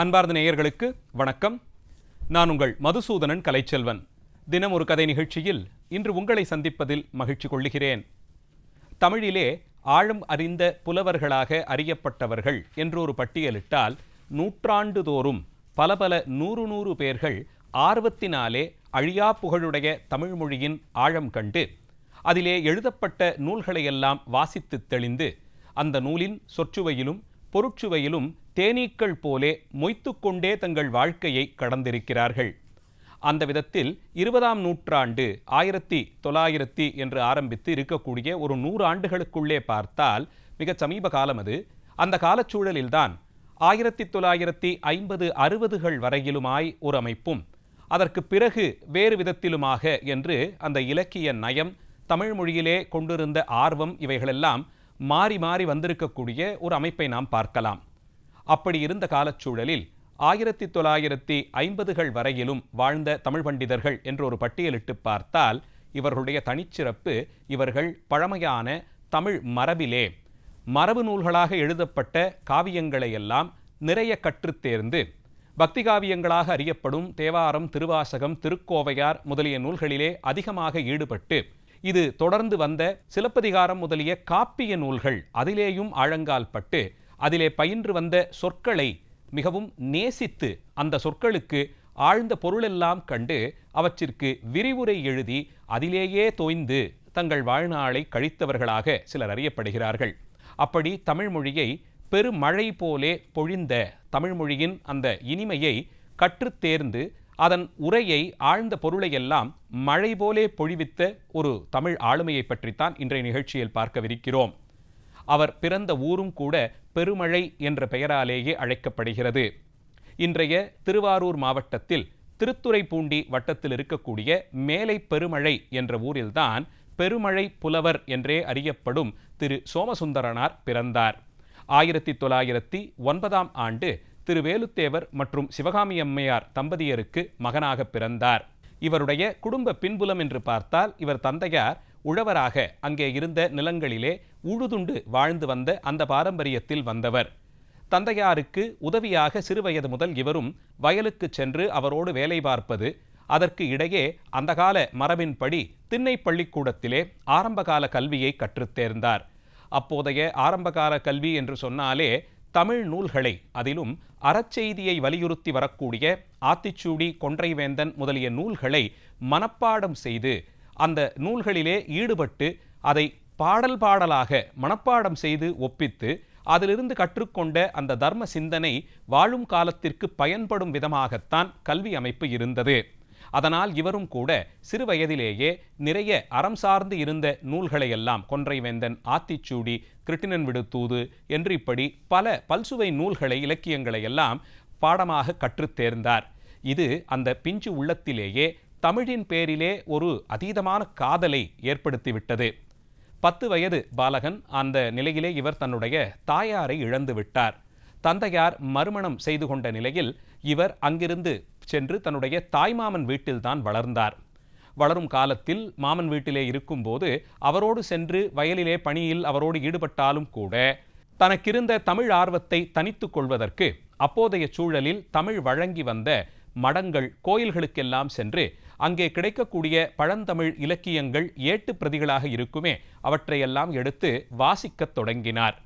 அன்பார்ந்த நேயர்களுக்கு வணக்கம். நான் உங்கள் மதுசூதனன் கலைச்செல்வன். தினம் ஒரு கதை நிகழ்ச்சியில் இன்று உங்களை சந்திப்பதில் மகிழ்ச்சி கொள்ளுகிறேன். தமிழிலே ஆழம் அறிந்த புலவர்களாக அறியப்பட்டவர்கள் என்றொரு பட்டியலிட்டால் நூற்றாண்டுதோறும் பல பல நூறு நூறு பேர்கள் ஆர்வத்தினாலே அழியா புகழுடைய தமிழ்மொழியின் ஆழம் கண்டு அதிலே எழுதப்பட்ட நூல்களையெல்லாம் வாசித்து தெளிந்து அந்த நூலின் சொற்சுவையிலும் பொருட்சுவையிலும் தேனீக்கள் போலே மொய்த்துக்கொண்டே தங்கள் வாழ்க்கையை கடந்திருக்கிறார்கள். அந்த விதத்தில் இருபதாம் நூற்றாண்டு ஆயிரத்தி தொள்ளாயிரத்தி என்று ஆரம்பித்து இருக்கக்கூடிய ஒரு நூறு ஆண்டுகளுக்குள்ளே பார்த்தால் மிக சமீப காலம் அது. அந்த காலச்சூழலில்தான் ஆயிரத்தி தொள்ளாயிரத்தி ஐம்பது அறுபதுகள் வரையிலுமாய் ஒரு அமைப்பும் அதற்கு பிறகு வேறு விதத்திலுமாக என்று அந்த இலக்கிய நயம் தமிழ் மொழியிலே கொண்டிருந்த ஆர்வம் இவைகளெல்லாம் மாறி மாறி வந்திருக்கக்கூடிய ஒரு அமைப்பை நாம் பார்க்கலாம். அப்படி இருந்த காலச்சூழலில் ஆயிரத்தி தொள்ளாயிரத்தி ஐம்பதுகள் வரையிலும் வாழ்ந்த தமிழ் பண்டிதர்கள் என்று ஒரு பட்டியலிட்டு பார்த்தால் இவர்களுடைய தனிச்சிறப்பு இவர்கள் பழமையான தமிழ் மரபிலே மரபு நூல்களாக எழுதப்பட்ட காவியங்களை எல்லாம் நிறைய கற்றுத் தேர்ந்து பக்தி காவியங்களாக அறியப்படும் தேவாரம் திருவாசகம் திருக்கோவையார் முதலிய நூல்களிலே அதிகமாக ஈடுபட்டு இது தொடர்ந்து வந்த சிலப்பதிகாரம் முதலிய காப்பிய நூல்கள் அதிலேயும் ஆழங்கால் பட்டு அதிலே பயின்று வந்த சொற்களை மிகவும் நேசித்து அந்த சொற்களுக்கு ஆழ்ந்த பொருளெல்லாம் கண்டு அவற்றிற்கு விரிவுரை எழுதி அதிலேயே தோய்ந்து தங்கள் வாழ்நாளை கழித்தவர்களாக சிலர் அறியப்படுகிறார்கள். அப்படி தமிழ்மொழியை பெருமழை போலே பொழிந்த தமிழ்மொழியின் அந்த இனிமையை கற்றுத் தேர்ந்து அதன் உரையை ஆழ்ந்த பொருளையெல்லாம் மழை போலே பொழிவித்த ஒரு தமிழ் ஆளுமையை பற்றித்தான் இன்றைய நிகழ்ச்சியில் பார்க்கவிருக்கிறோம். அவர் பிறந்த ஊரும் கூட பெருமழை என்ற பெயராலேயே அழைக்கப்படுகிறது. இன்றைய திருவாரூர் மாவட்டத்தில் திருத்துறைப்பூண்டி வட்டத்தில் இருக்கக்கூடிய மேலை பெருமழை என்ற ஊரில்தான் பெருமழை புலவர் என்றே அறியப்படும் திரு சோமசுந்தரனார் பிறந்தார். ஆயிரத்தி தொள்ளாயிரத்தி ஒன்பதாம் ஆண்டு திரு வேலுத்தேவர் மற்றும் சிவகாமி அம்மையார் தம்பதியருக்கு மகனாக பிறந்தார். இவருடைய குடும்ப பின்புலம் என்று பார்த்தால் இவர் தந்தையார் உழவராக அங்கே இருந்த நிலங்களிலே உழுதுண்டு வாழ்ந்து வந்த அந்த பாரம்பரியத்தில் வந்தவர். தந்தையாருக்கு உதவியாக சிறுவயது முதல் இவரும் வயலுக்கு சென்று அவரோடு வேலை பார்ப்பது அதற்கு இடையே அந்த கால மரபின்படி திண்ணை பள்ளிக்கூடத்திலே ஆரம்பகால கல்வியை கற்றுத் தேர்ந்தார். அப்போதைய ஆரம்பகால கல்வி என்று சொன்னாலே தமிழ் நூல்களை அதிலும் அறச்செய்தியை வலியுறுத்தி வரக்கூடிய ஆத்திச்சூடி கொன்றைவேந்தன் முதலிய நூல்களை மனப்பாடம் செய்து அந்த நூல்களிலே ஈடுபட்டு அதை பாடல் பாடலாக மனப்பாடம் செய்து ஒப்பித்து அதிலிருந்து கற்றுக்கொண்ட அந்த தர்ம சிந்தனை வாழும் காலத்திற்கு பயன்படும் விதமாகத்தான் கல்வி அமைப்பு இருந்தது. அதனால் இவரும் கூட சிறு வயதிலேயே நிறைய அறம் சார்ந்து இருந்த நூல்களையெல்லாம் கொன்றை கொன்றைவேந்தன் ஆத்திச்சூடி கிருட்டினன் விடுத்தூது என்று இப்படி பல பல்சுவை நூல்களை இலக்கியங்களை எல்லாம் பாடமாக கற்றுத் தேர்ந்தார். இது அந்த பிஞ்சு உள்ளத்திலேயே தமிழின் பேரிலே ஒரு அதீதமான காதலை ஏற்படுத்திவிட்டது. பத்து வயது பாலகன் அந்த நிலையிலே இவர் தன்னுடைய தாயாரை இழந்து விட்டார். தந்தையார் மறுமணம் செய்து கொண்ட நிலையில் இவர் அங்கிருந்து சென்று தன்னுடைய தாய்மாமன் வீட்டில்தான் வளர்ந்தார். வளரும் காலத்தில் மாமன் வீட்டிலே இருக்கும்போது அவரோடு சென்று வயலிலே பணியில் அவரோடு ஈடுபட்டாலும் கூட தனக்கிருந்த தமிழ் ஆர்வத்தை தனித்து கொள்வதற்கு அப்போதைய சூழலில் தமிழ் வழங்கி வந்த மடங்கள் கோயில்களுக்கெல்லாம் சென்று அங்கே கிடைக்கக்கூடிய பழந்தமிழ் இலக்கியங்கள் ஏட்டு பிரதிகளாக இருக்குமே அவற்றையெல்லாம் எடுத்து வாசிக்கத் தொடங்கினார்.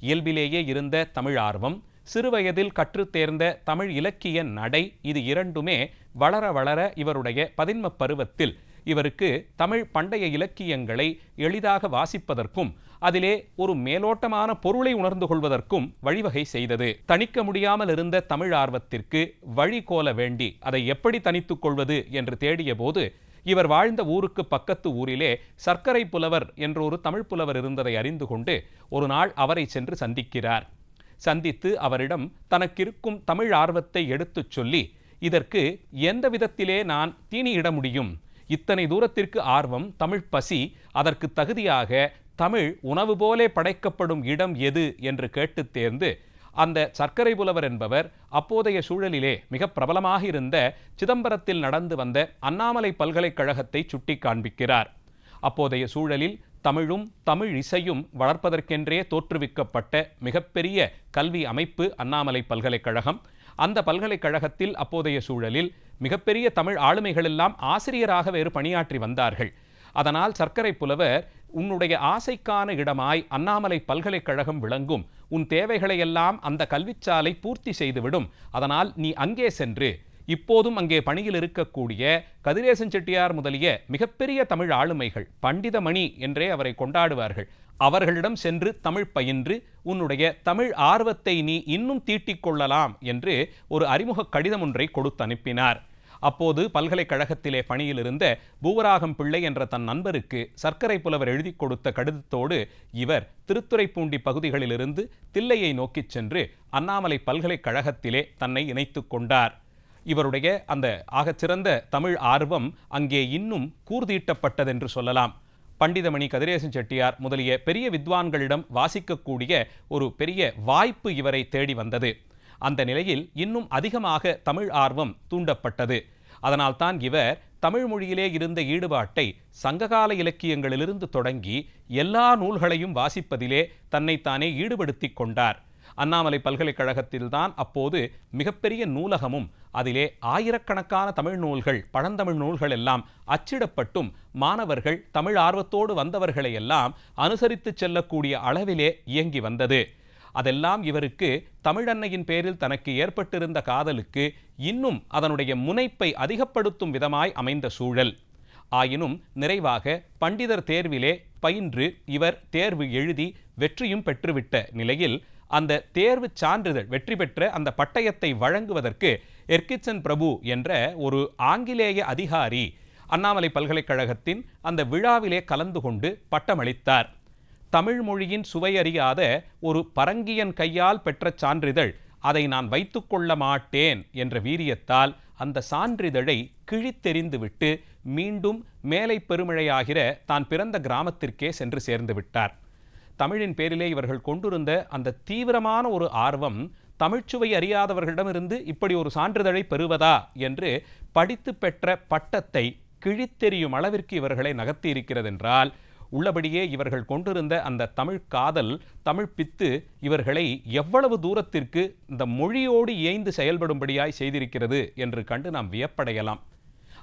இயல்பிலேயே இருந்த தமிழ் ஆர்வம் சிறுவயதில் கற்றுத்தேர்ந்த தமிழ் இலக்கிய நடை இது இரண்டுமே வளர வளர இவருடைய பதின்ம பருவத்தில் இவருக்கு தமிழ் பண்டைய இலக்கியங்களை எளிதாக வாசிப்பதற்கும் அதிலே ஒரு மேலோட்டமான பொருளை உணர்ந்து கொள்வதற்கும் வழிவகை செய்தது. தணிக்க முடியாமல் இருந்த தமிழ் ஆர்வத்திற்கு வழி கோல வேண்டி அதை எப்படி தனித்துக் கொள்வது என்று தேடிய போது இவர் வாழ்ந்த ஊருக்கு பக்கத்து ஊரிலே சர்க்கரை புலவர் என்ற ஒரு தமிழ் புலவர் இருந்ததை அறிந்து கொண்டு ஒரு நாள் அவரை சென்று சந்திக்கிறார். சந்தித்து அவரிடம் தனக்கிருக்கும் தமிழ் ஆர்வத்தை எடுத்துச் சொல்லி இதற்கு எந்த விதத்திலே நான் தீனியிட முடியும்? இத்தனை தூரத்திற்கு ஆர்வம் தமிழ் பசி அதற்கு தகுதியாக தமிழ் உணவு போலே படைக்கப்படும் இடம் எது என்று கேட்டு தேர்ந்து அந்த சர்க்கரை புலவர் என்பவர் அப்போதைய சூழலிலே மிக பிரபலமாக இருந்த சிதம்பரத்தில் நடந்து வந்த அண்ணாமலை பல்கலைக்கழகத்தை சுட்டி காண்பிக்கிறார். அப்போதைய சூழலில் தமிழும் தமிழ் இசையும் வளர்ப்பதற்கென்றே தோற்றுவிக்கப்பட்ட மிகப்பெரிய கல்வி அமைப்பு அண்ணாமலை பல்கலைக்கழகம். அந்த பல்கலைக்கழகத்தில் அப்போதைய சூழலில் மிகப்பெரிய தமிழ் ஆளுமைகளெல்லாம் ஆசிரியராக வேறு பணியாற்றி வந்தார்கள். அதனால் சர்க்கரை புலவர் உன்னுடைய ஆசைக்கான இடமாய் அண்ணாமலை பல்கலைக்கழகம் விளங்கும். உன் தேவைகளையெல்லாம் அந்த கல்விச்சாலை பூர்த்தி செய்துவிடும். அதனால் நீ அங்கே சென்று இப்போதும் அங்கே பணியில் இருக்கக்கூடிய கதிரேசன் செட்டியார் முதலிய மிகப்பெரிய தமிழ் ஆளுமைகள் பண்டிதமணி என்றே அவரை கொண்டாடுவார்கள். அவர்களிடம் சென்று தமிழ் பயின்று உன்னுடைய தமிழ் ஆர்வத்தை நீ இன்னும் தீட்டிக் கொள்ளலாம் என்று ஒரு அறிமுக கடிதம் ஒன்றை கொடுத்து அனுப்பினார் அப்போது பல்கலைக்கழகத்திலே பணியிலிருந்த பூவராகம் பிள்ளை என்ற தன் நண்பருக்கு சர்க்கரை புலவர் எழுதி கொடுத்த கடிதத்தோடு இவர் திருத்துறைப்பூண்டி பகுதிகளிலிருந்து தில்லையை நோக்கிச் சென்று அண்ணாமலை பல்கலைக்கழகத்திலே தன்னை இணைத்துக் கொண்டார். இவருடைய அந்த ஆகச்சிறந்த தமிழ் ஆர்வம் அங்கே இன்னும் கூர்தீட்டப்பட்டதென்று சொல்லலாம். பண்டிதமணி கதிரேசன் செட்டியார் முதலிய பெரிய வித்வான்களிடம் வாசிக்கக்கூடிய ஒரு பெரிய வாய்ப்பு இவரை தேடி வந்தது. அந்த நிலையில் இன்னும் அதிகமாக தமிழ் ஆர்வம் தூண்டப்பட்டது. அதனால்தான் இவர் தமிழ் மொழியிலே இருந்த ஈடுபாட்டை சங்ககால இலக்கியங்களிலிருந்து தொடங்கி எல்லா நூல்களையும் வாசிப்பதிலே தன்னைத்தானே ஈடுபடுத்திக் கொண்டார். அண்ணாமலை பல்கலைக்கழகத்தில்தான் அப்போது மிகப்பெரிய நூலகமும் அதிலே ஆயிரக்கணக்கான தமிழ் நூல்கள் பழந்தமிழ் நூல்கள் எல்லாம் அச்சிடப்பட்டும் மாணவர்கள் தமிழ் ஆர்வத்தோடு வந்தவர்களையெல்லாம் அனுசரித்து செல்லக்கூடிய அளவிலே இயங்கி வந்தது. அதெல்லாம் இவருக்கு தமிழன்னையின் பேரில் தனக்கு ஏற்பட்டிருந்த காதலுக்கு இன்னும் அதனுடைய முனைப்பை அதிகப்படுத்தும் விதமாய் அமைந்த சூழல். ஆயினும் நிறைவாக பண்டிதர் தேர்விலே பயின்று இவர் தேர்வு எழுதி வெற்றியும் பெற்றுவிட்ட நிலையில் அந்த தேர்வு சான்றிதழ் வெற்றி பெற்ற அந்த பட்டயத்தை வழங்குவதற்கு எர்கிட்சன் பிரபு என்ற ஒரு ஆங்கிலேய அதிகாரி அண்ணாமலை பல்கலைக்கழகத்தின் அந்த விழாவிலே கலந்து கொண்டு பட்டமளித்தார். தமிழ் மொழியின் சுவையறியாத ஒரு பரங்கியன் கையால் பெற்ற சான்றிதழ். அதை நான் வைத்துக்கொள்ள மாட்டேன் என்ற வீரியத்தால் அந்த சான்றிதழை கிழித்தெறிந்துவிட்டு மீண்டும் மேலை பெருமழையாகிற தான் பிறந்த கிராமத்திற்கே சென்று சேர்ந்து விட்டார். தமிழின் பேரிலே இவர்கள் கொண்டிருந்த அந்த தீவிரமான ஒரு ஆர்வம் தமிழ்ச்சுவை அறியாதவர்களிடமிருந்து இப்படி ஒரு சான்றிதழை பெறுவதா என்று படித்து பெற்ற பட்டத்தை கிழித்தெறியும் அளவிற்கு இவர்களை நகர்த்தி என்றால் உள்ளபடியே இவர்கள் கொண்டிருந்த அந்த தமிழ் காதல் தமிழ் பித்து இவர்களை எவ்வளவு தூரத்திற்கு இந்த மொழியோடு இயைந்து செயல்படும்படியாய் செய்திருக்கிறது என்று கண்டு நாம் வியப்படையலாம்.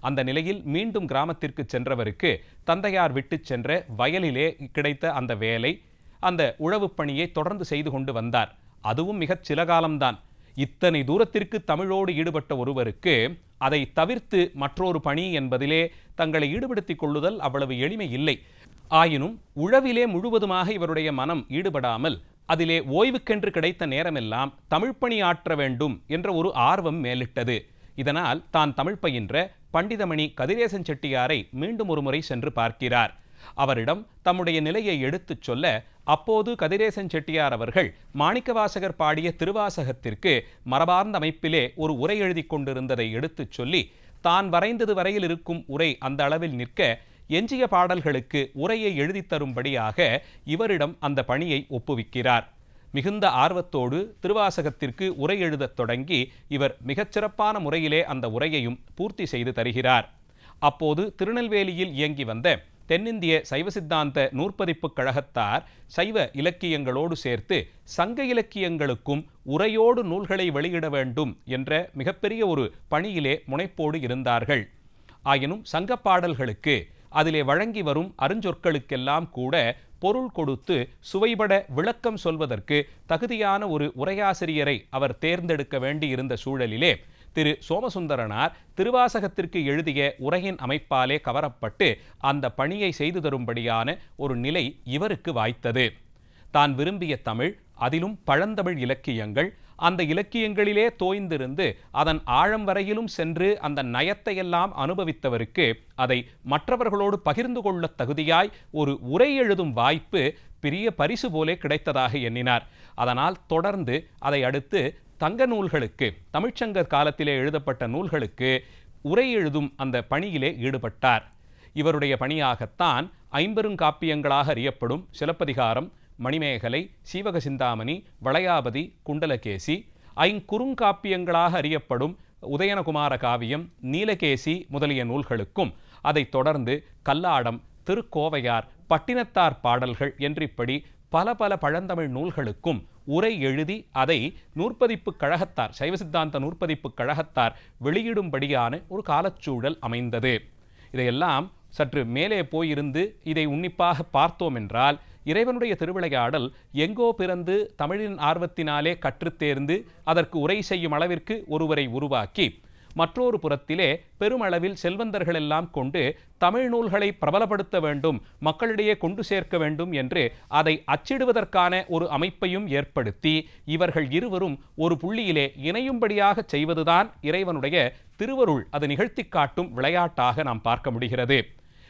அந்த நிலையில் மீண்டும் கிராமத்திற்கு சென்றவருக்கு தந்தையார் விட்டு சென்ற வயலிலே கிடைத்த அந்த வேலை அந்த உழவுப் பணியை தொடர்ந்து செய்து கொண்டு வந்தார். அதுவும் மிகச் சில காலம்தான் இத்தனை தூரத்திற்கு தமிழோடு ஈடுபட்ட ஒருவருக்கு அதை தவிர்த்து மற்றொரு பணி என்பதிலே தங்களை ஈடுபடுத்திக் கொள்ளுதல் அவ்வளவு எளிமை இல்லை. ஆயினும் உழவிலே முழுவதுமாக இவருடைய மனம் ஈடுபடாமல் அதிலே ஓய்வுக்கென்று கிடைத்த நேரமெல்லாம் தமிழ் ஆற்ற வேண்டும் என்ற ஒரு ஆர்வம் மேலிட்டது. இதனால் தான் தமிழ் பயின்ற பண்டிதமணி கதிரேசன் செட்டியாரை மீண்டும் ஒருமுறை சென்று பார்க்கிறார். அவரிடம் தம்முடைய நிலையை எடுத்துச் சொல்ல அப்போது கதிரேசன் செட்டியார் அவர்கள் மாணிக்கவாசகர் பாடிய திருவாசகத்திற்கு மரபார்ந்த அமைப்பிலே ஒரு உரை எழுதி கொண்டிருந்ததை எடுத்துச் சொல்லி தான் வரைந்தது வரையில் இருக்கும் உரை அந்த அளவில் நிற்க எஞ்சிய பாடல்களுக்கு உரையை எழுதித் தரும்படியாக இவரிடம் அந்த பணியை ஒப்புவிக்கிறார். மிகுந்த ஆர்வத்தோடு திருவாசகத்திற்கு உரை எழுதத் தொடங்கி இவர் மிகச்சிறப்பான முறையிலே அந்த உரையையும் பூர்த்தி செய்து தருகிறார். அப்போது திருநெல்வேலியில் இயங்கி வந்த தென்னிந்திய சைவ சித்தாந்த நூற்பதிப்புக் கழகத்தார் சைவ இலக்கியங்களோடு சேர்த்து சங்க இலக்கியங்களுக்கும் உரையோடு நூல்களை வெளியிட வேண்டும் என்ற மிகப்பெரிய ஒரு பணியிலே முனைப்போடு இருந்தார்கள். ஆயினும் சங்க பாடல்களுக்கு அதிலே வழங்கி வரும் அருஞ்சொற்களுக்கெல்லாம் கூட பொருள் கொடுத்து சுவைபட விளக்கம் சொல்வதற்கு தகுதியான ஒரு உரையாசிரியரை அவர் தேர்ந்தெடுக்க வேண்டியிருந்த சூழலிலே திரு சோமசுந்தரனார் திருவாசகத்திற்கு எழுதிய உரையின் அமைப்பாலே கவரப்பட்டு அந்த பணியை செய்து தரும்படியான ஒரு நிலை இவருக்கு வாய்த்தது. தான் விரும்பிய தமிழ் அதிலும் பழந்தமிழ் இலக்கியங்கள் அந்த இலக்கியங்களிலே தோய்ந்திருந்து அதன் ஆழம் வரையிலும் சென்று அந்த நயத்தையெல்லாம் அனுபவித்தவருக்கு அதை மற்றவர்களோடு பகிர்ந்து கொள்ள தகுதியாய் ஒரு உரை எழுதும் வாய்ப்பு பெரிய பரிசு போலே கிடைத்ததாக எண்ணினார். அதனால் தொடர்ந்து அதை அடுத்து தங்க நூல்களுக்கு தமிழ்ச்சங்க காலத்திலே எழுதப்பட்ட நூல்களுக்கு உரை எழுதும் அந்த பணியிலே ஈடுபட்டார். இவருடைய பணியாகத்தான் ஐம்பெருங்காப்பியங்களாக அறியப்படும் சிலப்பதிகாரம் மணிமேகலை சீவக சிந்தாமணி வளையாபதி குண்டலகேசி ஐங்குறுங்காப்பியங்களாக அறியப்படும் உதயனகுமார காவியம் நீலகேசி முதலிய நூல்களுக்கும் அதைத் தொடர்ந்து கல்லாடம் திருக்கோவையார் பட்டினத்தார் பாடல்கள் என்றிப்படி பல பல பழந்தமிழ் நூல்களுக்கும் உரை எழுதி அதை நூற்பதிப்பு கழகத்தார் சைவ சித்தாந்த நூற்பதிப்பு கழகத்தார் வெளியிடும்படியான ஒரு காலச்சூழல் அமைந்தது. இதையெல்லாம் சற்று மேலே போயிருந்து இதை உன்னிப்பாக பார்த்தோம் என்றால் இறைவனுடைய திருவிளையாடல் எங்கோ பிறந்து தமிழின் ஆர்வத்தினாலே கற்றுத் தேர்ந்து அதற்கு உரை செய்யும் அளவிற்கு ஒருவரை உருவாக்கி மற்றொரு புறத்திலே பெருமளவில் செல்வந்தர்கள் எல்லாம் கொண்டு தமிழ் நூல்களை பிரபலப்படுத்த வேண்டும் மக்களிடையே கொண்டு சேர்க்க வேண்டும் என்று அதை அச்சிடுவதற்கான ஒரு அமைப்பையும் ஏற்படுத்தி இவர்கள் இருவரும் ஒரு புள்ளியிலே இணையும்படியாக செய்வதுதான் இறைவனுடைய திருவருள் அது நிகழ்த்தி காட்டும் விளையாட்டாக நாம் பார்க்க முடிகிறது.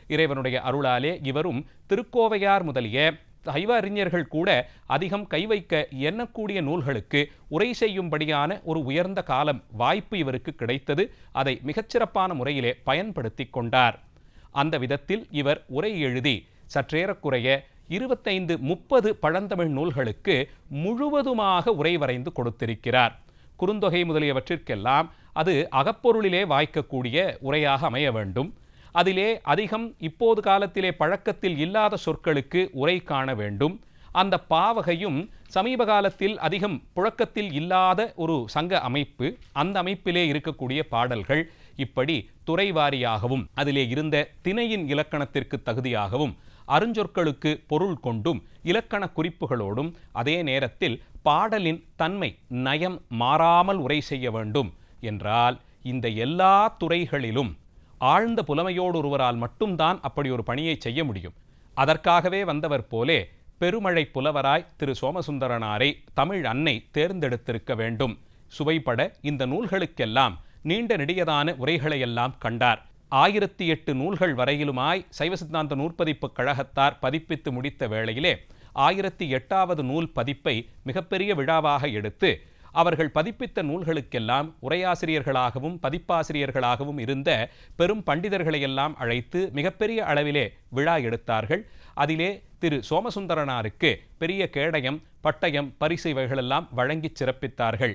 இறைவனுடைய அருளாலே இவரும் திருக்கோவையார் முதலிய சைவ அறிஞர்கள் கூட அதிகம் கை வைக்க எண்ணக்கூடிய நூல்களுக்கு உரை செய்யும்படியான ஒரு உயர்ந்த காலம் வாய்ப்பு இவருக்கு கிடைத்தது. அதை மிகச்சிறப்பான முறையிலே பயன்படுத்தி கொண்டார். அந்த விதத்தில் இவர் உரை எழுதி சற்றேறக்குறைய இருபத்தைந்து முப்பது பழந்தமிழ் நூல்களுக்கு முழுவதுமாக உரை வரைந்து கொடுத்திருக்கிறார். குறுந்தொகை முதலியவற்றிற்கெல்லாம் அது அகப்பொருளிலே வாய்க்கக்கூடிய உரையாக அமைய வேண்டும். அதிலே அதிகம் இப்போது காலத்திலே பழக்கத்தில் இல்லாத சொற்களுக்கு உரை காண வேண்டும். அந்த பாவகையும் சமீப காலத்தில் அதிகம் புழக்கத்தில் இல்லாத ஒரு சங்க அமைப்பு அந்த அமைப்பிலே இருக்கக்கூடிய பாடல்கள் இப்படி துறைவாரியாகவும் அதிலே இருந்த திணையின் இலக்கணத்திற்கு தகுதியாகவும் அருஞ்சொற்களுக்கு பொருள் கொண்டும் இலக்கண குறிப்புகளோடும் அதே நேரத்தில் பாடலின் தன்மை நயம் மாறாமல் உரை செய்ய வேண்டும் என்றால் இந்த எல்லா துறைகளிலும் ஆழ்ந்த புலமையோடு ஒருவரால் மட்டும்தான் அப்படி ஒரு பணியை செய்ய முடியும். அதற்காகவே வந்தவர் போலே பெருமழை புலவராய் திரு சோமசுந்தரனாரை தமிழ் அன்னை தேர்ந்தெடுத்திருக்க வேண்டும். சுவைப்பட இந்த நூல்களுக்கெல்லாம் நீண்ட நெடியதான உரைகளையெல்லாம் கண்டார். ஆயிரத்தி எட்டு நூல்கள் வரையிலுமாய் சைவ சித்தாந்த நூற்பதிப்பு கழகத்தார் பதிப்பித்து முடித்த வேளையிலே ஆயிரத்தி எட்டாவது நூல் பதிப்பை மிகப்பெரிய விழாவாக எடுத்து அவர்கள் பதிப்பித்த நூல்களுக்கெல்லாம் உரையாசிரியர்களாகவும் பதிப்பாசிரியர்களாகவும் இருந்த பெரும் பண்டிதர்களையெல்லாம் அழைத்து மிகப்பெரிய அளவிலே விழா எடுத்தார்கள். அதிலே திரு சோமசுந்தரனாருக்கு பெரிய கேடயம் பட்டயம் பரிசு இவைகளெல்லாம் வழங்கி சிறப்பித்தார்கள்.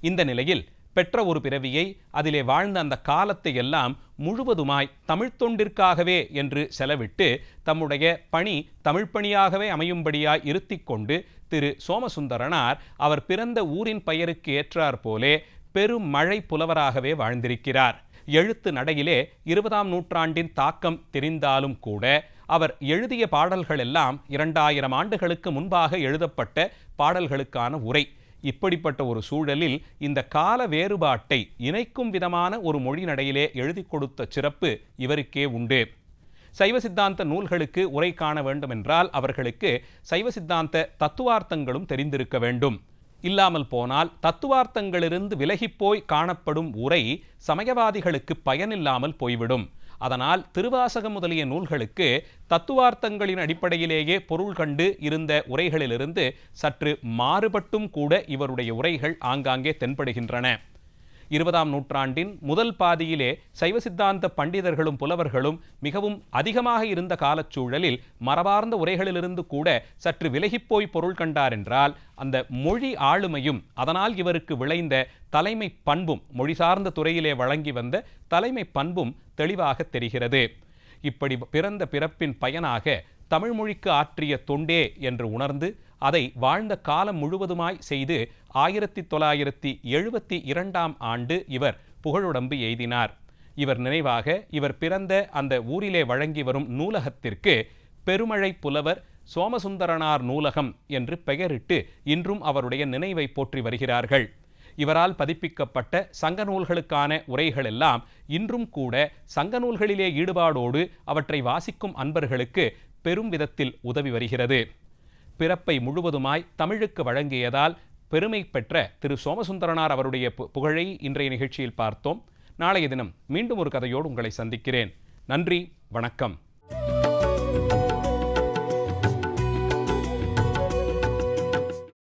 இந்த நிலையில் பெற்ற ஒரு பிறவியை அதிலே வாழ்ந்த அந்த காலத்தை எல்லாம் முழுவதுமாய் தமிழ்த் தொண்டிற்காகவே என்று செலவிட்டு தம்முடைய பணி தமிழ் பணியாகவே அமையும்படியாய் இருத்தி கொண்டு திரு சோமசுந்தரனார் அவர் பிறந்த ஊரின் பெயருக்கு ஏற்றார் போலே பெரும் மழை புலவராகவே வாழ்ந்திருக்கிறார். எழுத்து நடையிலே இருபதாம் நூற்றாண்டின் தாக்கம் தெரிந்தாலும் கூட அவர் எழுதிய பாடல்கள் எல்லாம் இரண்டாயிரம் ஆண்டுகளுக்கு முன்பாக எழுதப்பட்ட பாடல்களுக்கான உரை. இப்படிப்பட்ட ஒரு சூழலில் இந்த கால வேறுபாட்டை இணைக்கும் விதமான ஒரு மொழி நடையிலே எழுதி கொடுத்த சிறப்பு இவருக்கே உண்டு. சைவ சித்தாந்த நூல்களுக்கு உரை காண வேண்டுமென்றால் அவர்களுக்கு சைவ சித்தாந்த தத்துவார்த்தங்களும் தெரிந்திருக்க வேண்டும். இல்லாமல் போனால் தத்துவார்த்தங்களிலிருந்து விலகிப்போய் காணப்படும் உரை சமயவாதிகளுக்கு பயனில்லாமல் போய்விடும். அதனால் திருவாசகம் முதலிய நூல்களுக்கு தத்துவார்த்தங்களின் அடிப்படையிலேயே பொருள் கண்டு இருந்த உரைகளிலிருந்து சற்று மாறுபட்டும் கூட இவருடைய உரைகள் ஆங்காங்கே தென்படுகின்றன. இருபதாம் நூற்றாண்டின் முதல் பாதியிலே சைவ சித்தாந்த பண்டிதர்களும் புலவர்களும் மிகவும் அதிகமாக இருந்த காலச்சூழலில் மரபார்ந்த உரைகளிலிருந்து கூட சற்று விலகிப்போய் பொருள் கண்டார் என்றால் அந்த மொழி ஆளுமையும் அதனால் இவருக்கு விளைந்த தலைமை பண்பும் மொழி சார்ந்த துறையிலே வழங்கி வந்த தலைமை பண்பும் தெளிவாக தெரிகிறது. இப்படி பிறந்த பிறப்பின் பயனாக தமிழ்மொழிக்கு ஆற்றிய தொண்டே என்று உணர்ந்து அதை வாழ்ந்த காலம் முழுவதுமாய் செய்து ஆயிரத்தி தொள்ளாயிரத்தி எழுபத்தி இரண்டாம் ஆண்டு இவர் புகழுடம்பு எய்தினார். இவர் நினைவாக இவர் பிறந்த அந்த ஊரிலே வழங்கி வரும் நூலகத்திற்கு பெருமழை புலவர் சோமசுந்தரனார் நூலகம் என்று பெயரிட்டு இன்றும் அவருடைய நினைவை போற்றி வருகிறார்கள். இவரால் பதிப்பிக்கப்பட்ட சங்க நூல்களுக்கான உரைகளெல்லாம் இன்றும் கூட சங்க நூல்களிலே ஈடுபாடோடு அவற்றை வாசிக்கும் அன்பர்களுக்கு பெரும் விதத்தில் உதவி வருகிறது. பிறப்பை முழுவதுமாய் தமிழுக்கு வழங்கியதால் பெருமை பெற்ற திரு சோமசுந்தரனார் அவருடைய பு- புகழை இன்றைய நிகழ்ச்சியில் பார்த்தோம். நாளைய தினம் மீண்டும் ஒரு கதையோடு உங்களை சந்திக்கிறேன். நன்றி வணக்கம்.